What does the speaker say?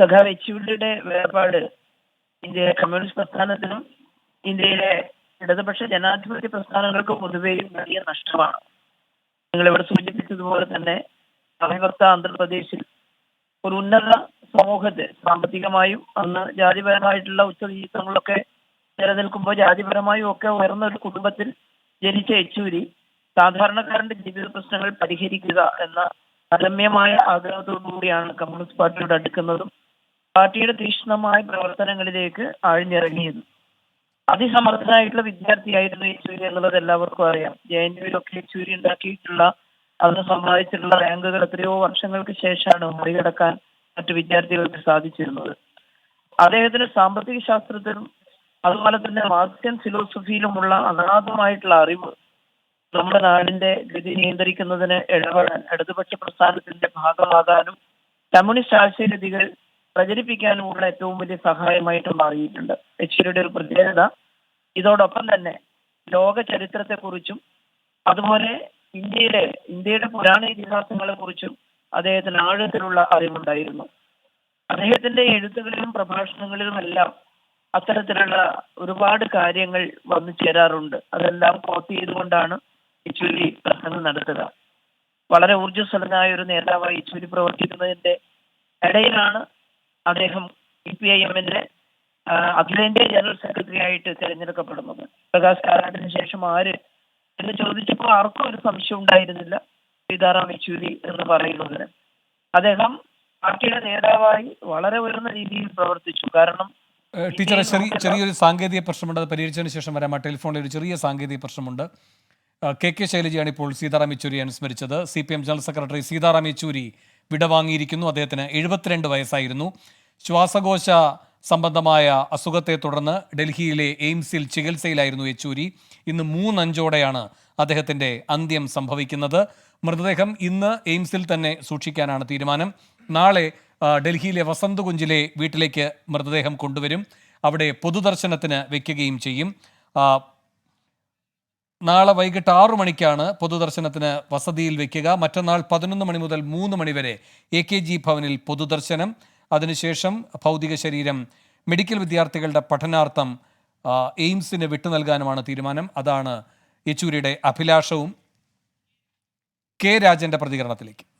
സഖാവ് യെച്ചൂരിയുടെ വേർപാട് ഇന്ത്യയിലെ കമ്മ്യൂണിസ്റ്റ് പ്രസ്ഥാനത്തിനും ഇന്ത്യയിലെ ഇടതുപക്ഷ ജനാധിപത്യ പ്രസ്ഥാനങ്ങൾക്ക് പൊതുവെയും വലിയ നഷ്ടമാണ്. നിങ്ങൾ ഇവിടെ സൂചിപ്പിച്ചതുപോലെ തന്നെ അഭിവക്ത ആന്ധ്രാപ്രദേശിൽ ഒരു ഉന്നത സമൂഹത്തെ സാമ്പത്തികമായും അന്ന് ജാതിപരമായിട്ടുള്ള ഉച്ചനീചങ്ങളൊക്കെ നിലനിൽക്കുമ്പോൾ ജാതിപരമായും ഒക്കെ ഉയർന്ന ഒരു കുടുംബത്തിൽ ജനിച്ച യെച്ചൂരി സാധാരണക്കാരന്റെ ജീവിത പ്രശ്നങ്ങൾ പരിഹരിക്കുക എന്ന അരമ്യമായ ആഗ്രഹത്തോടുകൂടിയാണ് കമ്മ്യൂണിസ്റ്റ് പാർട്ടിയോട് അടുക്കുന്നതും പാർട്ടിയുടെ തീക്ഷ്ണമായ പ്രവർത്തനങ്ങളിലേക്ക് ആഴ്ന്നിറങ്ങിയത് അതിസമർത്ഥനായിട്ടുള്ള വിദ്യാർത്ഥിയായിരുന്നു യെച്ചൂരി എന്നുള്ളത് എല്ലാവർക്കും അറിയാം. ജെ എൻ യുവിലൊക്കെ യെച്ചൂരി ഉണ്ടാക്കിയിട്ടുള്ള അന്ന് സമ്പാദിച്ചിട്ടുള്ള റാങ്കുകൾ എത്രയോ വർഷങ്ങൾക്ക് ശേഷമാണ് മറികടക്കാൻ മറ്റു വിദ്യാർത്ഥികൾക്ക് സാധിച്ചിരുന്നത്. അദ്ദേഹത്തിന് സാമ്പത്തിക ശാസ്ത്രത്തിലും അതുപോലെ തന്നെ മാർക്സിയൻ ഫിലോസഫിയിലുമുള്ള അഗാധമായിട്ടുള്ള അറിവ് നമ്മുടെ നാടിന്റെ ഗതി നിയന്ത്രിക്കുന്നതിന് ഇടപെടാൻ ഇടതുപക്ഷ പ്രസ്ഥാനത്തിന്റെ ഭാഗമാകാനും കമ്മ്യൂണിസ്റ്റ് ആശയഗതികൾ പ്രചരിപ്പിക്കാനുമുള്ള ഏറ്റവും വലിയ സഹായമായിട്ട് മാറിയിട്ടുണ്ട്. യെച്ചൂരിയുടെ ഒരു പ്രത്യേകത. ഇതോടൊപ്പം തന്നെ ലോക ചരിത്രത്തെക്കുറിച്ചും അതുപോലെ ഇന്ത്യയിലെ ഇന്ത്യയുടെ പുരാണ ഇതിഹാസങ്ങളെ കുറിച്ചും അദ്ദേഹത്തിന് ആഴത്തിലുള്ള അറിവുണ്ടായിരുന്നു. അദ്ദേഹത്തിന്റെ എഴുത്തുകളിലും പ്രഭാഷണങ്ങളിലുമെല്ലാം അത്തരത്തിലുള്ള ഒരുപാട് കാര്യങ്ങൾ വന്നു ചേരാറുണ്ട്. അതെല്ലാം കോപ്പി ചെയ്തുകൊണ്ടാണ് യെച്ചൂരി പ്രസംഗം നടത്തുക. വളരെ ഊർജസ്വലനായ ഒരു നേതാവായി യെച്ചൂരി പ്രവർത്തിക്കുന്നതിന്റെ ഇടയിലാണ് അദ്ദേഹം സി പി ഐ എമ്മിന്റെ അഖിലേന്ത്യാ ജനറൽ സെക്രട്ടറി ആയിട്ട് തിരഞ്ഞെടുക്കപ്പെടുന്നത്. പ്രകാശ് കാരാട്ടിന് ശേഷം ആര്? എന്ന് ചോദിച്ചപ്പോൾ ആർക്കും ഒരു സംശയം ഉണ്ടായിരുന്നില്ല. സീതാറാം യെച്ചൂരി എന്ന് പറയുന്നതിന് അദ്ദേഹം പാർട്ടിയുടെ നേതാവായി വളരെ ഉയർന്ന രീതിയിൽ പ്രവർത്തിച്ചു. കാരണം ടീച്ചറെ ചെറിയ ചെറിയൊരു സാങ്കേതിക പ്രശ്നമുണ്ട്. അത് പരിഹരിച്ചതിന് ശേഷം വരാം. ആ ടെലിഫോണിൽ ഒരു ചെറിയ സാങ്കേതിക പ്രശ്നമുണ്ട്. കെ കെ ശൈലജയാണ് ഇപ്പോൾ Sitaram Yechury അനുസ്മരിച്ചത്. C P M general secretary Sitaram Yechury വിടവാങ്ങിയിരിക്കുന്നു. അദ്ദേഹത്തിന് എഴുപത്തിരണ്ട് വയസ്സായിരുന്നു. ശ്വാസകോശ സംബന്ധമായ അസുഖത്തെ തുടർന്ന് ഡൽഹിയിലെ എയിംസിൽ ചികിത്സയിലായിരുന്നു യെച്ചൂരി. ഇന്ന് മൂന്നഞ്ചോടെയാണ് അദ്ദേഹത്തിന്റെ അന്ത്യം സംഭവിക്കുന്നത്. മൃതദേഹം ഇന്ന് എയിംസിൽ തന്നെ സൂക്ഷിക്കാനാണ് തീരുമാനം. നാളെ ഡൽഹിയിലെ വസന്തകുഞ്ചിലെ വീട്ടിലേക്ക് മൃതദേഹം കൊണ്ടുവരും. അവിടെ പൊതുദർശനത്തിന് വെക്കുകയും ചെയ്യും. നാളെ വൈകിട്ട് ആറു മണിക്കാണ് പൊതുദർശനത്തിന് വസതിയിൽ വയ്ക്കുക മറ്റന്നാൾ പതിനൊന്ന് മണി മുതൽ മൂന്ന് മണി വരെ എ കെ ജി ഭവനിൽ പൊതുദർശനം. അതിനുശേഷം ഭൗതിക ശരീരം മെഡിക്കൽ വിദ്യാർത്ഥികളുടെ പഠനാർത്ഥം എയിംസിന് വിട്ടു നൽകാനുമാണ് തീരുമാനം. അതാണ് യെച്ചൂരിയുടെ അഭിലാഷവും കെ രാജന്റെ പ്രതികരണത്തിലേക്ക്.